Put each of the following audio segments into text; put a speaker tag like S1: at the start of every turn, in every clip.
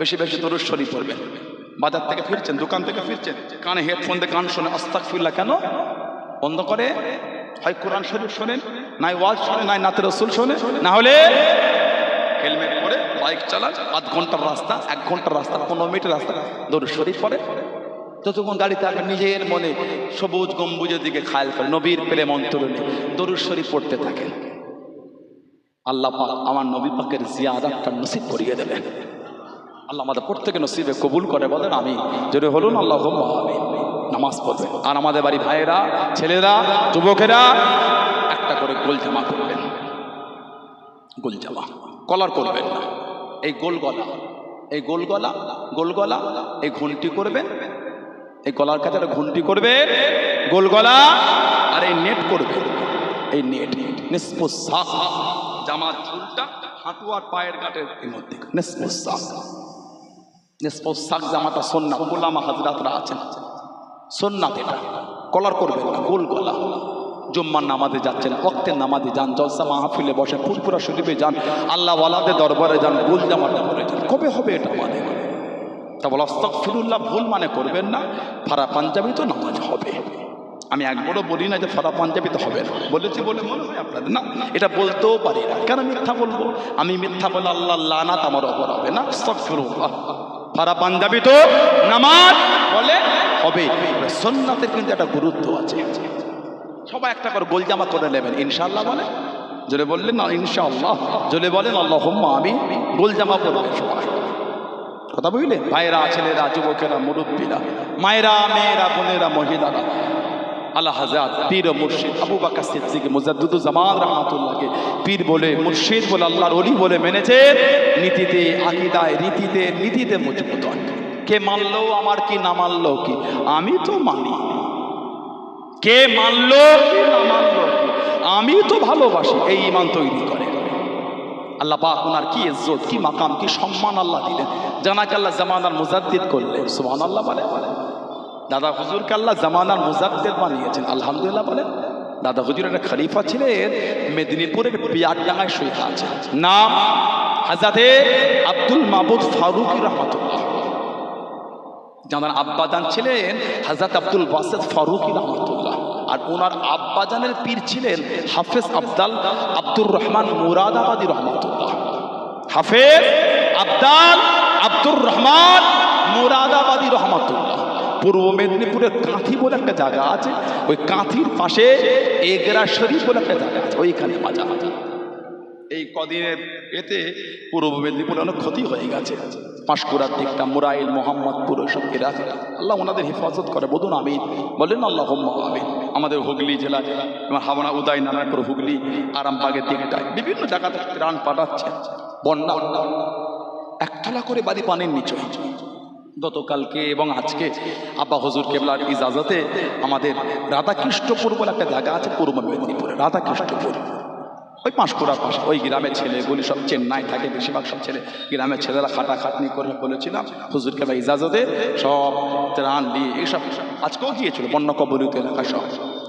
S1: বেশি বেশি দরুদ শরীফ পড়বেন বাজার থেকে ফিরছেন, দোকান থেকে ফিরছেন। কানে হেডফোন দিয়ে কান শোনে আস্তাক ফিরলা কেন? বন্ধ করে? হয় কোরআন শরীফ শোনেন, নাই ওয়াজ শোনে নাই নাতের রসুল শোনে না হলে হেলমেট পরে বাইক চালান, আধ ঘণ্টার রাস্তা, এক ঘণ্টার রাস্তা, পনেরো মিনিটের রাস্তা, দরুদ শরীফ পরে যতক্ষণ গাড়ি থাকবে নিজের মনে সবুজ গম্বুজের দিকে খায়াল করে, নবীর প্রেম অন্তরণে দরুদ শরীফ পড়তে থাকেন। আল্লাহ আমার নবী পাকের জিয়াদাতটা নসিব করিয়ে দেবেন। আল্লাহ আমাদের প্রত্যেকে নসিবে কবুল করে বলেন আমি যদি হলুন আল্লাহ নামাজ পড়বেন আর আমাদের বাড়ি ভাইয়েরা, ছেলেরা, যুবকেরা, একটা করে গোল জামা করবেন গোল জামা। কলার করবেন না। এই গোল গলা, এই গোল গলা গোল গলা, এই ঘন্টি করবেন। এই গলার কাছে একটা ঘন্টি করবে গোল গলা আর এই নেট করবে এই নেট নিষ্পোষাক জামার ঝুলটা হাঁটু আর পায়ের গাটের মধ্যে। নিষ্পোষাক। নিষ্পোষাক জামাটা সন্না গোলামা হাজরাতরা আছেন। সন্ন্যাত এটা। কলার করবেন না, গোল গলা। জুম্মার নামাজে যাচ্ছেন অক্তের নামাজে যান, জলসা মাহফিলে বসে ফুরপুরা শরীফে যান, আল্লাহ ওয়ালাদের দরবারে যান গোল জামাটা পরে যান। কবে হবে এটা আমাদের? তা বলো ফিরুল্লাহ ভুল মানে করবেন না, ফারা পাঞ্জাবি তো নামাজ হবে। আমি একবারও বলি না যে ফারা পাঞ্জাবি তো হবে না। বলেছি বলে মনে হয় আপনাদের। না, এটা বলতেও পারি না। কেন মিথ্যা বলব? আমি মিথ্যা বলে আল্লাহ লানাত আমার অপর হবে না। ফিরুল্লাহ ফারা পাঞ্জাবি তো নামাজ বলে হবে। সন্ন্যাতের কিন্তু একটা গুরুত্ব আছে। সবাই একটা করে গোলজামা করে নেবেন। ইনশাল্লাহ বলে? জোরে বললেন না, ইনশাআল্লাহ। জোরে বলেন আল্লাহ আমি গোলজামা পরবে সবাই। কথা বুঝলে ভাইরা ছেলেরা, যুবকেরা, মুরব্বীরা, মায়েরা, মেয়েরা, বোনেরা, মহিলারা আল্লাহ হাজার পীর ও মুর্শিদ, আবু বাকা সিদ্দিক, মুজাদ্দুদু জামান রহমাতুল্লাহকে পীর বলে, মুর্শিদ বলে, আল্লাহর অলি বলে মেনেছে, নীতিতে, আকিদায়, রীতিতে, নীতিতে মজবুত। কে মানলো, আমার কি না মানলো কি? আমি তো মানি। কে মানলো, কি না মানলো আমি তো ভালোবাসি, এই ইমান তৈরি করে। আল্লাহ পাক ওনার কি ইজ্জত, কি মাকাম, কি সম্মান আল্লাহ দিলেন। জানাকে আল্লাহ জামানার মুজাদ্দিদ করলেন। সুবহান আল্লাহ বলে। দাদা হুজুরকে আল্লাহ জামানার মুজাদ্দিদ বানিয়েছেন। আলহামদুলিল্লাহ বলেন, দাদা হুজুর একটা খলিফা ছিলেন, মেদিনীপুরের পিয়ারডাঙ্গায় শহীদ আছে নাম হাজাতে আব্দুল মাহবুদ ফারুকি রহমতুল্লাহ। যাঁর আব্বাজান ছিলেন হাজরত আব্দুল বাসেদ ফারুকি রহমতুল্লাহ। আর ওনার আব্বাজানের পীর ছিলেন হাফেজ আবদাল আব্দুর রহমান মুরাদাবাদী রহমতুল্লাহ। হাফেজ আবদাল আব্দুর রহমান মুরাদাবাদী রহমতুল্লাহ। পূর্ব মেদিনীপুরের কাঁথি বলে একটা জায়গা আছে। ওই কাঁথির পাশে এগরা শরীফ বলে একটা জায়গা আছে। ওইখানে মাজা এই কদিনের এতে পূর্ব মেদিনীপুরে অনেক ক্ষতি হয়ে গেছে। পাঁশকুড়ার দিকটা, মুরাইল, মোহাম্মদপুর, ওইসব এলাকা আল্লাহ ওনাদের হেফাজত করে। বলুন আমি বলেন আল্লাহ আমি আমাদের হুগলি জেলা, আমার হাওড়া, উদয়, নারায়ণপুর, হুগলি, আরামবাগের দিকটায় বিভিন্ন জায়গা থেকে ত্রাণ পাঠাচ্ছে। বন্যা। একতলা করে বাড়ি পানির নিচে। গতকালকে এবং আজকে আব্বা হজুর কেবলার ইজাজতে আমাদের রাধাকৃষ্ণপুর বলে একটা জায়গা আছে, পূর্ব মেদিনীপুরে, রাধাকৃষ্ণপুর। ওই পাঁশকুড়ার পাশে, ওই গ্রামের ছেলেগুলি সব চেন্নাই থাকে, বেশিরভাগ সব ছেলে গ্রামের ছেলেরা খাটাখাটনি করে বলেছিলাম, হুজুর কেবলা ইজাজতে সব ত্রাণ দিয়ে এইসব আজকেও গিয়েছিল বন্য কবরিত এলাকা সব।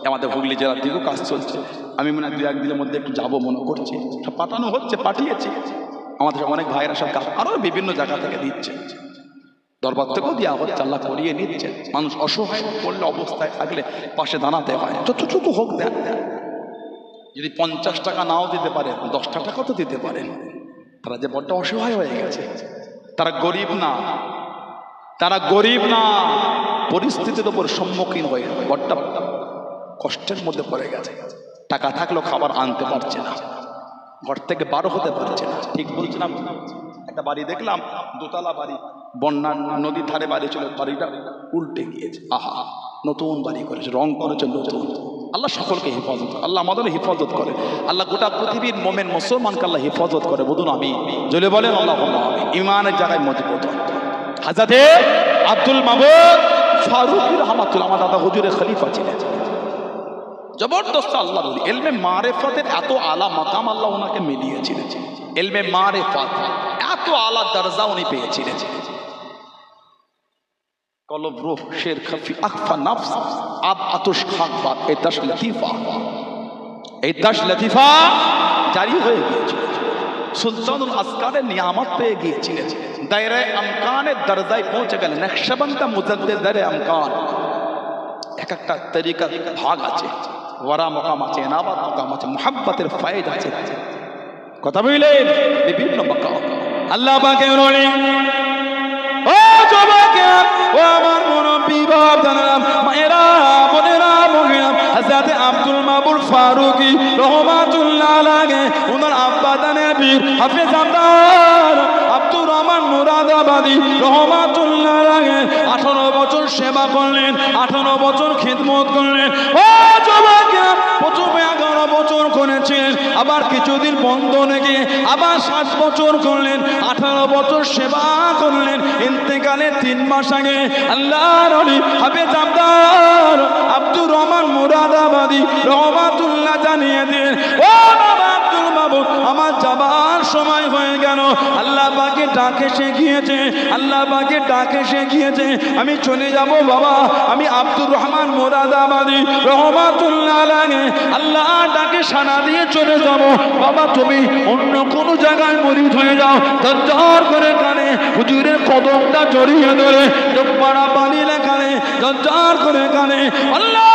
S1: আমাদের হুগলি জেলার দিকেও কাজ চলছে। আমি মনে হয় দু একদিনের মধ্যে একটু যাব মনে করছি। সব পাঠানো হচ্ছে, পাঠিয়েছি। আমাদের অনেক ভাইয়েরা সব কাজ আরও বিভিন্ন জায়গা থেকে দিচ্ছে। দরবার থেকেও দেওয়া হচ্ছে আল্লাহ করিয়ে নিচ্ছে মানুষ অসহায় পড়লে, অবস্থায় থাকলে পাশে দাঁড়াতে হয় যতটুকু হোক দেন। যদি পঞ্চাশ টাকা নাও দিতে পারে দশটা টাকা তো দিতে পারেন তারা যে বড্ড অসহায় হয়ে গেছে। তারা গরিব না। তারা গরিব না। পরিস্থিতির উপর সম্মুখীন হয়ে বড্ড কষ্টের মধ্যে পড়ে গেছে। টাকা থাকলেও খাবার আনতে পারছে না। ঘর থেকে বারো হতে পারছে না। ঠিক বলছিলাম? একটা বাড়ি দেখলাম, দোতলা বাড়ি। বন্যার নদীর ধারে বাড়ি ছিল, বাড়িটা উল্টে গিয়েছে। আহা, নতুন বাড়ি করেছে, রং করেছে, নতুন। আল্লাহ সকলকে হেফাজত করে, আল্লাহ আমাদের হেফাজত করে। আল্লাহ গোটা পৃথিবীর মোমেন মুসলমানকে আল্লাহ হেফাজত করে, বলুন আমি যদি বলেন আল্লাহ ইমানের জায়গায় মজবুত। হাজাতে আব্দুল মাহবুদ ফারুকি রহমাতুল্লাহ, আমার দাদা হুজুরের খলিফা ছিলেন। জবরদস্ত আল্লাহ এলমে মারেফতের এত আলা মাকাম আল্লাহ ওনাকে মিলিয়েছিলেন। এলমে মারেফত। এত আলা দরজা উনি পেয়েছিলেন। কলব রুহ শের খফি, আখফা নফস, আব আতুশ খাক বাত এই লতিফা। এই লতিফা জারি হয়ে গিয়েছিল। সুলতানুল আসকারের নিয়ামত পেয়ে গিয়েছিলেন। দায়রায় আমকানের দরজায় পৌঁছে গেলেন। নকশবন্দা মুজদ্দে দারে আমকান। এক একটা তরিকার ভাগ আছে। ওয়ারা মকাম আছে এনাবাদ মকাম আছে, মোহাব্বতের ফায়দ আছে। কথা বুঝলেন বিভিন্ন মকাম। আল্লাহ পাকে রনি ও জবাকে ও আমার মুরব্বী, বাপ জানালাম, মায়েরা, বোনেরা, মহিলা হাজরাতে আব্দুল মাবুর ফারুকি রহমাতুল্লাহ লাগে ওনার আব্বা দানের বীর হাফেজ আব্দার মুরাদাবাদী রহমাতুল্লাহ লাগে আঠারো বছর সেবা করলেন, আঠারো বছর খিদমত করলেন। ও জবাকে প্রথমে এগারো বছর করেছিলেন, আবার কিছুদিন বন্ধ রেখে আবার সাত বছর করলেন, আঠারো বছর সেবা করলেন। ইন্তেকালে তিন মাস আগে আল্লাহর হাফেজ আব্দার রহমান মুরাদাবাদী রহমাতুল্লাহ জানিয়ে দিন ও আমার যাবার সময় হয়ে গেল। আল্লাহ পাকে ডাকে সে গিয়েছে আল্লাহ পাকে ডাকে সে গিয়েছে আমি চলে যাব বাবা, আমি আব্দুর রহমান মোরাদাবাদী, রহমাতুল্লাহ লাগে আল্লাহ ডাকে সানা দিয়ে চলে যাব। বাবা, তুমি অন্য কোনো জায়গায় মরিদ হয়ে যাও জর করে কানে হুজুরের কদমটা জড়িয়ে ধরে পাড়া পানি লেখানে জর করে কানে, আল্লাহ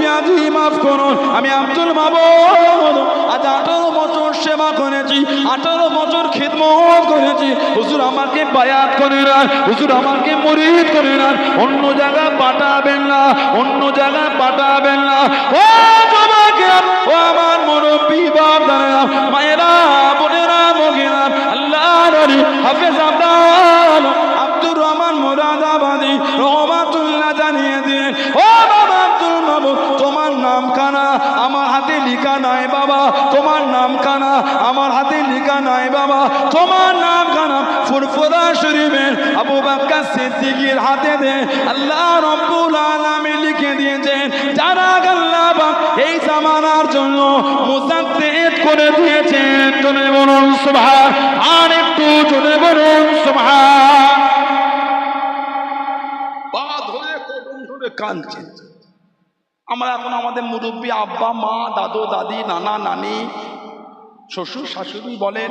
S1: পেঁয়াজি মাফ করুন, আমি আব্দুল মাবুদ আজ আঠারো বছর সেবা করেছি, আঠারো বছর খিদমত করেছি। হুজুর আমাকে বায়াত করে না হুজুর আমাকে মরিদ করে না অন্য জায়গায় পাঠাবেন না, অন্য জায়গায় পাঠাবেন না। ও তোমাকে ও আমার মুরব্বী বাপ দানেরা মায়েরা, বোনেরা মহিলা আল্লাহ হাফেজ আব্দাল, আব্দুর রহমান মুরাদাবাদী, রহমাতুল্লাহ জানিয়ে দিয়ে ও লিখা নাই বাবা, তোমার নাম কানা, আমার হাতে লিখা নাই বাবা, তোমার নাম কানা, ফুরফুরা শরীফের আবু বাক্কা সিদ্দিকীর হাতে দে। আল্লাহ রব্বুল আলামিন লিখে দিয়েছেন, যারা আল্লাহ পাক এই জামানার জন্য মুসাদ্দিদ করে দিয়েছেন জনে বলুন সুবহান, আর একটু জনে বলুন সুবহান। পা ধরে কদম ধরে কাঁদছে আমরা এখন আমাদের মুরব্বী আব্বা, মা, দাদু, দাদি, নানা, নানি, শ্বশুর, শাশুড়ি বলেন,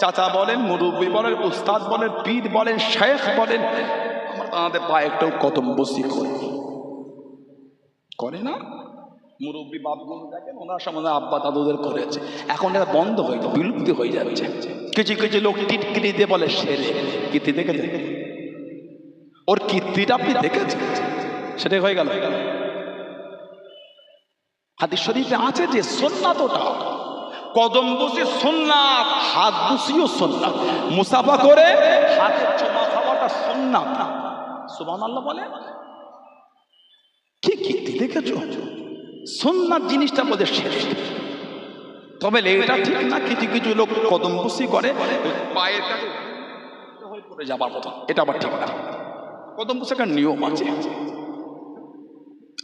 S1: চাচা বলেন, মুরব্বী বলেন, উস্তাদ বলেন, পীর বলেন শেখ বলেন, আমরা তাদের পায়ে একটাও কদম বসি করি। করে না? মুরব্বী বাপগুলো দেখেন, ওনার সমাজে আব্বা, দাদুদের করেছে। এখন এটা বন্ধ হয়ে বিলুপ্তি হয়ে যাচ্ছে। কিছু কিছু লোক টিটকিরি দিয়ে বলে, সেরে, কীর্তি দেখেছে ওর কীর্তিটা আপনি দেখেছেন? সেটাই হয়ে গেল। হাদিস শরীফে আছে যে সোননাথ ওটা কদম বসে সোননাথ হাত বসিও সোননাথ মুসাফা করে হাতে চুমা খাওয়াটা সোননাথ সুবান আল্লাহ বলে? কি কীর্তি দেখেছ? সোননাথ জিনিসটা বোধ শেষ। তবে এটা ঠিক না? কিছু কিছু লোক কদম বসি করে পায়ের কাছে হয়ে যাবার কথা এটা আবার ঠিক না। কদম বসে একটা নিয়ম আছে।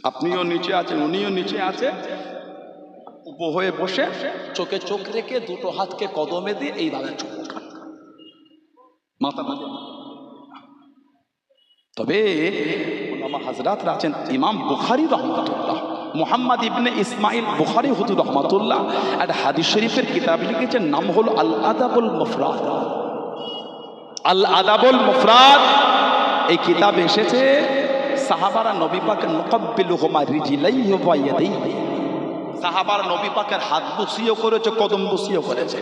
S1: আপনিও নিচে আছেন উনিও নিচে আছে। উপ হয়ে বসে। চোখে চোখ রেখে দুটো হাতকে কদমে দিয়ে এইভাবে চোখ মাথা মাঝে তবে ওলামা হাজরাতরা আছেন ইমাম বুখারি রহমতুল্লাহ মোহাম্মদ ইবনে ইসমাইল বুখারি হুজুর রহমতুল্লাহ আর হাদিস শরীফের কিতাব লিখেছেন নাম হলো আল আদাবুল মুফরাদ। আল আদাবুল মুফরাদ। এই কিতাব এসেছে সাহাবারা নবী পাকের মুকাব্বিলু হুমা রিজিলাইহি ওয়া ইয়াদাইহি। সাহাবারা নবী পাকের হাত বসিও করেছে, কদম বসিও করেছে।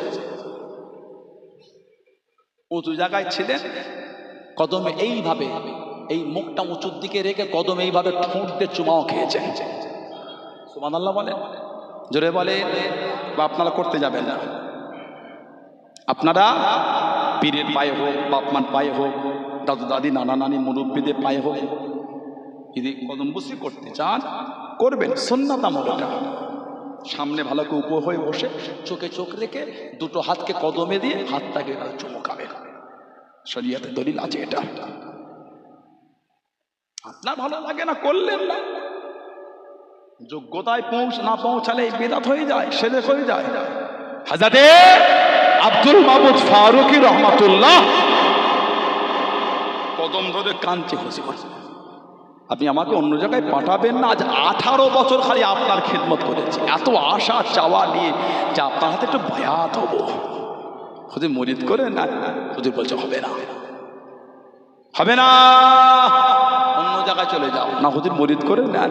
S1: উঁচু জায়গায় ছিলেন, কদমে এইভাবে, এই মুখটা উঁচুর দিকে রেখে কদম এইভাবে ঠোঁট দিয়ে চুমাও খেয়েছেন সুমান আল্লাহ বলেন জোরে বলে? বা আপনারা করতে যাবেন না। আপনারা পীরের পায়ে হোক, বাপমার পায়ে হোক দাদু দাদি নানা নানি মুরব্বীদের পায়ে হোক যদি কদম বসি করতে চান, করবেন। সন্ন্যাত আমল সামনে ভালো করে হয়ে বসে চোখে চোখ রেখে দুটো হাতকে কদমে দিয়ে হাতটাকে এভাবে চমকাবেন শরিয়াতে দলিল আছে এটা। আপনার ভালো লাগে না, করলেন না। যোগ্যতায় পৌঁছ, না পৌঁছালে বেদাত হয়ে যায় সেরে হয়ে যায়। হাজারে আব্দুল মাহমুদ ফারুকি রহমাতুল্লাহ। কদম ধরে কাঞ্চে করছে আপনি আমাকে অন্য জায়গায় পাঠাবেন না? আজ আঠারো বছর খালি আপনার খেদমত করেছি। এত আশা, চাওয়া নিয়ে যে আপনার হাতে একটু বায়াত হব। হুজুর মরিদ করে না? হুজুর বলছে, হবে না। হবে না। অন্য জায়গায় চলে যাও। না, হুজুর মরিদ করে না?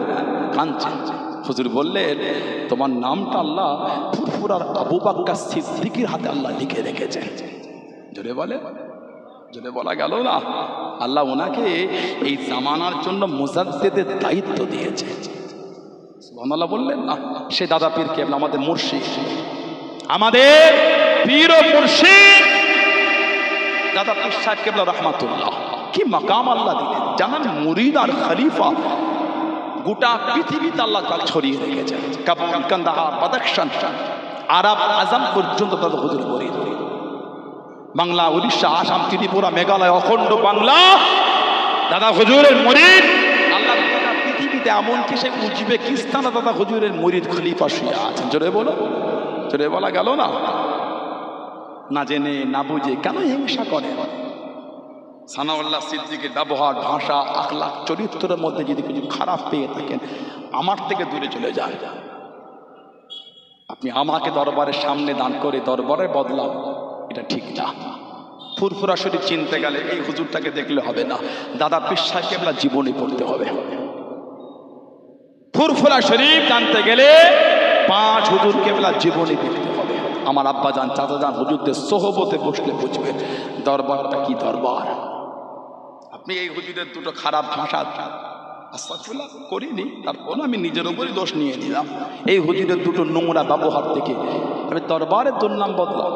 S1: কাঁদছে। হুজুর বললেন, তোমার নামটা আল্লাহ ফুরফুরার আবু বাক্কা সিদ্দিকির হাতে আল্লাহ লিখে রেখেছেন। জোরে বলে। যদি বলা গেল না, আল্লাহ ওনাকে এই জামানার জন্য মুজাদ্দেদের দায়িত্ব দিয়েছে। সুবহানাল্লাহ বললেন, না, সে দাদা পীর কেবল আমাদের মুর্শিদ। আমাদের পীর ও মুর্শিদ। দাদা পীর সাহেব কেবল রহমাতুল্লাহ। কি মাকাম আল্লাহ দিলেন। জানান মুরিদ আর খলিফা গোটা পৃথিবীতে আল্লাহ তাআলা ছড়িয়ে রেখেছেন। কাবুল কান্দাহার বাদাকশান আরব, আজম পর্যন্ত তাদের হুজুর মুরিদ বাংলা, উড়িষ্যা, আসাম, ত্রিপুরা, মেঘালয়, অখণ্ড বাংলা। দাদা হুজুরের মরিদ। আল্লাহ পৃথিবীতে এমনকি সে উজবেকিস্তানে দাদা হুজুরের মরিদ খলিফা শুয়ে আছেন। জোরে বলো। জোরে বলা গেল না? না জেনে, না বুঝে কেন হিংসা করে সানাউল্লাহ সিদ্দিকের ব্যবহার, ভাষা, আখলাখ, চরিত্রের মধ্যে যদি কিছু খারাপ পেয়ে থাকেন, আমার থেকে দূরে চলে যায় আপনি আমাকে দরবারের সামনে দান করে দরবারে বদলাম এটা ঠিক না। ফুরফুরা শরীফ চিনতে গেলে এই হুজুরটাকে দেখলে হবে না। দাদা পিসা কেবলা জীবনে পড়তে হবে। ফুরফুরা শরীফ জানতে গেলে পাঁচ হুজুর কেবলা জীবনে দেখতে হবে। আমার আব্বা যান, চাচা যান, হুজুরদের সোহবতে বসলে বুঝবে দরবারটা কি দরবার। আপনি এই হুজুরের দুটো খারাপ ভাষা করিনি, তারপর আমি নিজের উপরই দোষ নিয়ে নিলাম। এই হুজুরের দুটো নোংরা ব্যবহার থেকে আমি দরবারের দুর্নাম বদলাম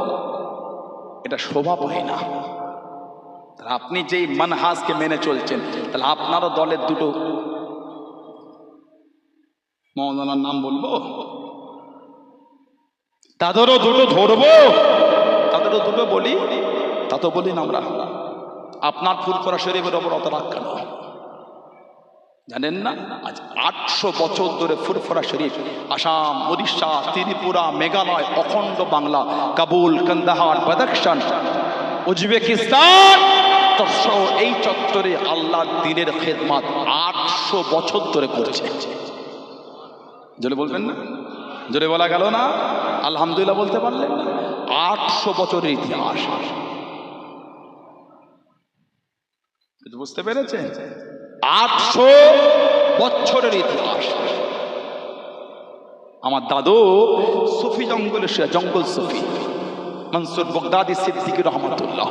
S1: এটা শোভা পায় না। তাহলে আপনি যেই মানহাজকে মেনে চলছেন তাহলে আপনারও দলের দুটো মৌলানার নাম বলব? তাদেরও দুটো ধরবো? তাদেরও দুটো বলি তা তো বলি না আমরা। আপনার ফুল করা শরীফের ওপর অত রাগ কেন? জানেন না? আজ আটশো বছর ধরে ফুরফুরা শরীফ, আসাম উড়িষ্যা ত্রিপুরা, মেঘালয়, অখণ্ড বাংলা, কাবুল, কান্দাহার বাদাকশান উজবেকিস্তান এই চত্বরে আল্লাহ দিনের খেদমাত আটশো বছর ধরে করেছে। জোরে বলবেন না? জোরে বলা গেল না? আলহামদুলিল্লাহ বলতে পারলেন আটশো বছরের ইতিহাস। বুঝতে পেরেছেন? আটশো বছরের ইতিহাস। আমার দাদু সুফি জঙ্গলে জঙ্গল সুফি। মনসুর বগদাদি সিদ্দিকি রহমতুল্লাহ।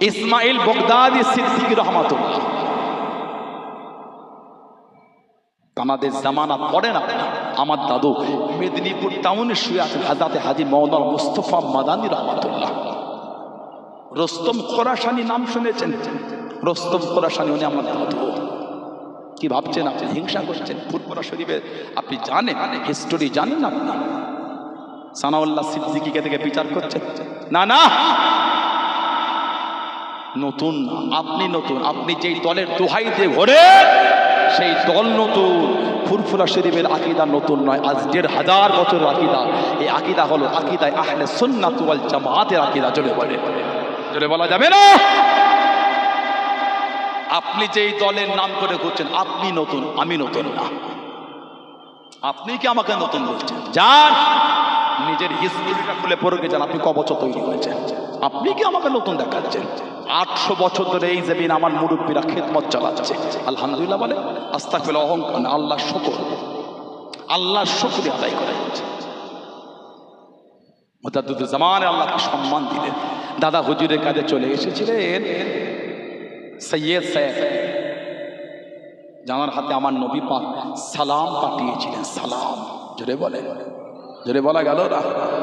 S1: ইসমাইল বগদাদি সিদ্দিকি রহমতুল্লাহ। আমাদের জামানা পড়ে না। আমার দাদু মেদিনীপুর টাউনে শুয়ে আছেন হাজাতে হাজি মৌলানা মুস্তফা মাদানি রহমতুল্লাহ। রস্তম খোরাসানি নাম শুনেছেন। রস্তম খোরাসানি উনি আমার দাদু। কি ভাবছেন আপনি? হিংসা করছেন ফুরপুরা শরীফের? আপনি জানেন হিস্টোরি জানেন আপনি? সানাউল্লাহ সিদ্দিকিকে থেকে বিচার করছেন? না না! নতুন আপনি নতুন। আপনি যেই দলের দোহাই দিয়ে ঘোরে, সেই দল নতুন। ফুরফুরা শরীফের আকিদা নতুন নয়, আজ দেড় হাজার বছরের আকিদা। এই আকিদা হলো আকিদায় আহলে সুন্নাত ওয়াল জামাতের আকিদা, জোরে বলে। জোরে বলা যাবে না? আপনি যেই দলের নাম করে ঘুরছেন, আপনি নতুন, আমি নতুন না। আপনি কি আমাকে নতুন বলছেন? যান! নিজের হিস্ট্রিটা খুলে পড়ে গেছেন আপনি ক তৈরি হয়েছেন? আপনি কি আমাকে নতুন দেখাচ্ছেন? আটশো বছর ধরে এই জমিন আমার মুরব্বীরা খেদমত চালাচ্ছে। আলহামদুলিল্লাহ বলে আস্তা পেলে অহংকার আল্লাহ শকর। আল্লাহ শকরি আদায় করে জামানে আল্লাহকে সম্মান দিলেন। দাদা হুজুরের কাছে চলে এসেছিলেন। সৈয়দ সাহেব, জানার হাতে আমার নবী পাক সালাম পাঠিয়েছিলেন, সালাম। জোরে বলে। জোরে বলা গেল না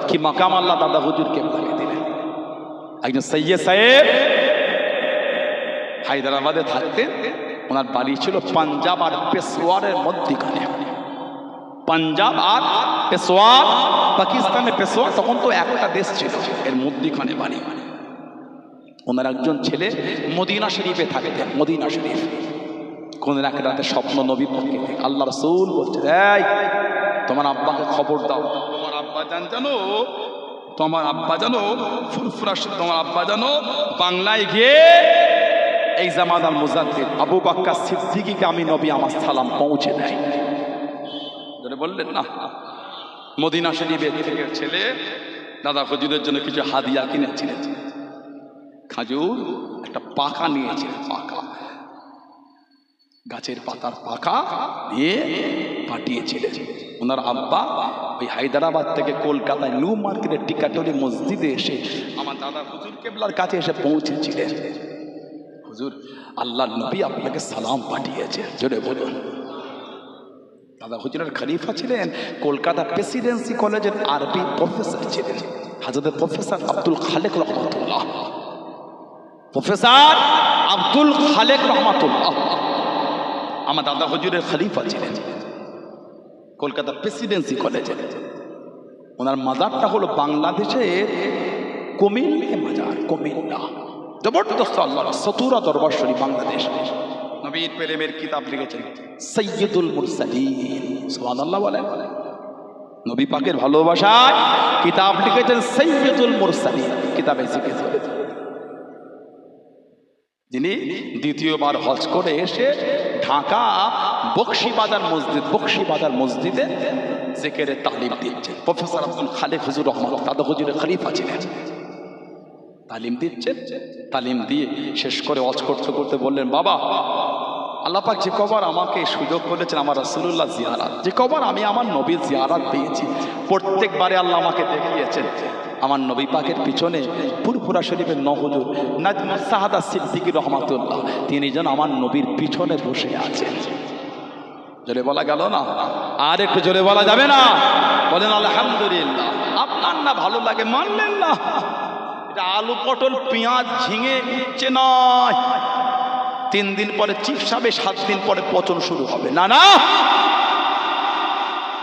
S1: কি মাকাম আল্লাহ দাদা হুজুরকে লাগিয়ে দিলেন? একজন সৈয়দ সাহেব হায়দ্রাবাদে থাকতেন। ওনার বাড়ি ছিল পাঞ্জাব আর পেশোয়ারের মধ্যিখানে। পাঞ্জাব আর পেশোয়ার পাকিস্তানের পেশোয়ার তখন তো একটা দেশ ছিল, এর মধ্যিখানে বাড়ি। ওনার একজন ছেলে মদিনা শরীফে থাকতেন মদিনা শরীফ। কোন এক রাতে স্বপ্ন নবী পক্ষে আল্লাহ রসুল বলছে তোমার আব্বাকে খবর দাও। তোমার আব্বা জান জানো, তোমার আব্বা জানো, ফুরফুরা তোমার আব্বা জানো, বাংলায় গিয়ে এই আল মুজাদ্দিদ, আবু বাক্কা সিদ্দিকিকে আমি নবী আমার সালাম পৌঁছে দেয় বললেন, না, মদিনা শরীফের থেকে ছেলে, দাদা হুজুরের জন্য কিছু হাদিয়া কিনেছিলেন। খাজুর একটা পাকা নিয়েছিলেন পাকা গাছের পাতার পাকা দিয়ে পাঠিয়েছিলেন ওনার আব্বা ওই হায়দ্রাবাদ থেকে কলকাতায় নিউ মার্কেটের টিকাটরি মসজিদে এসে আমার দাদা হুজুর কেবলার কাছে এসে পৌঁছেছিলেন। হুজুর আল্লাহ নবী আপনাকে সালাম পাঠিয়েছে। জোরে বলুন। দাদা হুজুরের খলিফা ছিলেন, কলকাতা প্রেসিডেন্সি কলেজের আরবি প্রফেসর ছিলেন। হাজরত প্রফেসর আব্দুল খালেক রহমতুল্লাহ। প্রফেসর আব্দুল খালেক রহমতুল্লাহ। আমার দাদা হজুরের খালিফা ছিলেন। কলকাতা প্রেসিডেন্সি কলেজে। ওনার মাজারটা হলো বাংলাদেশের কুমিল্লা মাজার, কুমিল্লা। জবরদস্ত আল্লাহ সতুরা দরবার শরীফ, বাংলাদেশ। নবীর প্রেমের কিতাব লিখেছেন সৈয়দুল মুরসালিন। সুবহানাল্লাহ বলেন। নবী পাকের ভালোবাসায় কিতাব লিখেছেন সৈয়দুল মুরসালিন। কিতাবে করেছেন। যিনি দ্বিতীয়বার হজ করে এসে ঢাকা বক্সিবাজার মসজিদ, বক্সিবাজার মসজিদে জেকেরে তালিম দিচ্ছেন। প্রফেসর আব্দুল খালেক হুজুর রহমান দাদা হুজুরের খালিফা ছিলেন। তালিম দিচ্ছেন। তালিম দিয়ে শেষ করে অজ করতে করতে বললেন, বাবা আল্লাপাক যে কবার আমাকে সুযোগ করেছেন, আমার রাসুল্লাহ জিয়ারাত। যে কবার আমি আমার নবীর জিয়ারাত পেয়েছি। প্রত্যেকবারে আল্লাহ আমাকে দেখিয়েছেন আমার নবী পাকের পিছনে পুরপুরা শরীফের নহজুর নাজমা সাহাদা সিদ্দিকি রহমাতুল্লাহ, তিনি যেন আমার নবীর পিছনে বসে আছেন। জোরে বলা গেল না? আর একটু জোরে বলা যাবে না? বলেন, আলহামদুলিল্লাহ। আপনার না ভালো লাগে? মানলেন না? এটা আলু পটল, পেঁয়াজ ঝিঙে উঠছে নয়। তিন দিন পরে চিপসাবে সাত দিন পরে পচন শুরু হবে। না না!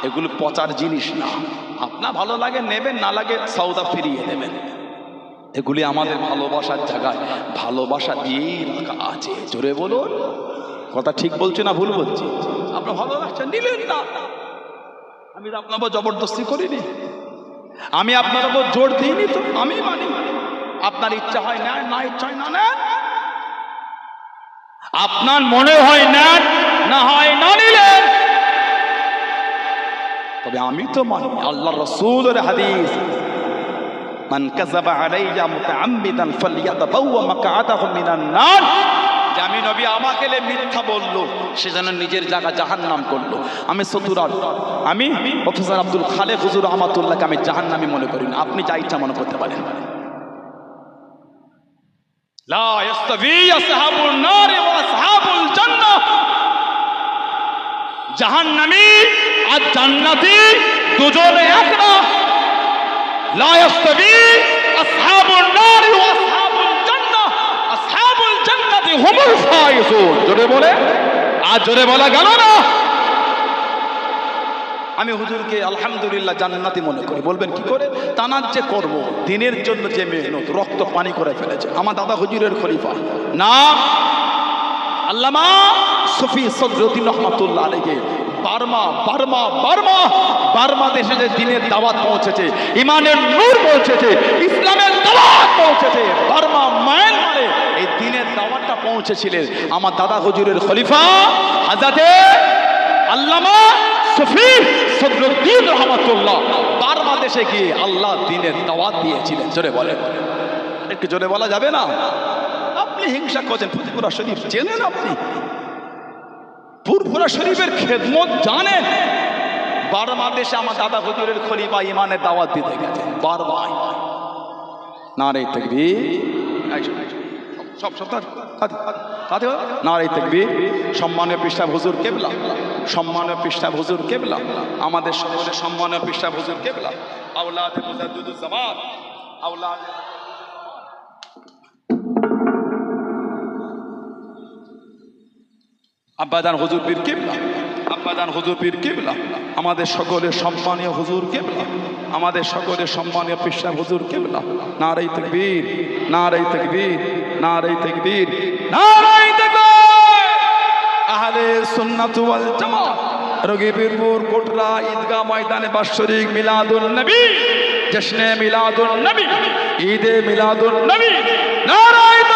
S1: এগুলো পচার জিনিস না। আপনার ভালো লাগে, নেবেন, না লাগে সৌদা ফিরিয়ে নেবেন। এগুলি আমাদের ভালোবাসার জায়গায়, ভালোবাসা দিয়েই রাখা আছে। জোরে বলুন। কথা ঠিক বলছে না ভুল বলছি? আপনার ভালো লাগছে নিলেন না। আমি তো আপনার জবরদস্তি করিনি। আমি আপনার উপর জোর দিইনি তো। আমি মানি। আপনার ইচ্ছা হয় না না ইচ্ছা হয় না নেন আপনার মনে হয় নেন, না হয় না নিলেন। তবে আমি তো মানি আল্লাহ রসুলের হাদিস আমি নবী আমাকে মিথ্যা বলল, সে যেন নিজের জায়গা জাহান্নাম করল। আমি সতুরাল আমি প্রফেসর আব্দুল খালেক হুজুর রহমাতুল্লাহকে আমি জাহান্নামি মনে করি না। আপনি যা ইচ্ছা মনে করতে পারেন। জাহান্নামী আর জান্নাতি দুজনে এক না লা ইয়াস্তাবি আসহাবুন নার ওয়া আসহাবুল জান্নাহ আসহাবুল জান্নাতি হুমুল ফাইজুন জোরে বলে আর জোরে বলা গেল না আমি হুজুরকে আলহামদুলিল্লাহ জান্নাতি মনে করি। বলবেন, কি করে? তানার যে কর্ম, দিনের জন্য যে মেহনত, রক্ত পানি করে ফেলেছে। আমার দাদা হুজুরের খলিফা। না আল্লামা সফি সদরুদ্দিন রহমাতুল্লাহ আলীকে বার্মা বার্মা বার্মা। বার্মা দেশে যে দিনের দাওয়াত পৌঁছেছে, ইমানের নূর পৌঁছেছে, ইসলামের দাওয়াত পৌঁছেছে, বার্মা, মায়ানমারে এই দিনের দাওয়াতটা পৌঁছেছিলেন। আমার দাদা হুজুরের খলিফা হাজাতে আল্লামা সফি সদরুদ্দিন রহমাতুল্লাহ। বার্মা গিয়ে আল্লাহ দিনের দাওয়াত দিয়েছিলেন? জোরে বলেন। একটু জোরে বলা যাবে না? আপনি হিংসা করছেন। ফুরফুরা শরীফ চেনেন আপনি? ফুরফুরা শরীফের খেদমত জানেন? বারমা দেশে আমার দাদা হুজুরের খলিফা ইমানের দাওয়াত দিতে গেছেন। বারবার। না রে তকবি সব সব তাতে তকবি সম্মানীয় পৃষ্ঠা হুজুর কেবলা। সম্মানীয় পৃষ্ঠা হুজুর কেবলা। আমাদের সকলের সম্মানীয় পৃষ্ঠা হুজুর কেবলা। আব্বাদান হুজুর পীর কেবলা। আব্বাদান হুজুর পীর কেবলা। আমাদের সকলের সম্মানীয় হুজুর কেবলা। আমাদের সকলের সম্মানীয় পেশা হুজুর কেবলা। নারাই তকবীর। নারাই তকবীর। নারাই তকবীর। নারাই তকবীর! আহলে সুন্নাত ওয়াল জামাত রগিবীরপুর কোটরা ঈদগাহ ময়দানে বাৎসরিক মিলাদুন নবী জশ্নে মিলাদুন নবী ঈদে মিলাদুন নবী। তকবীর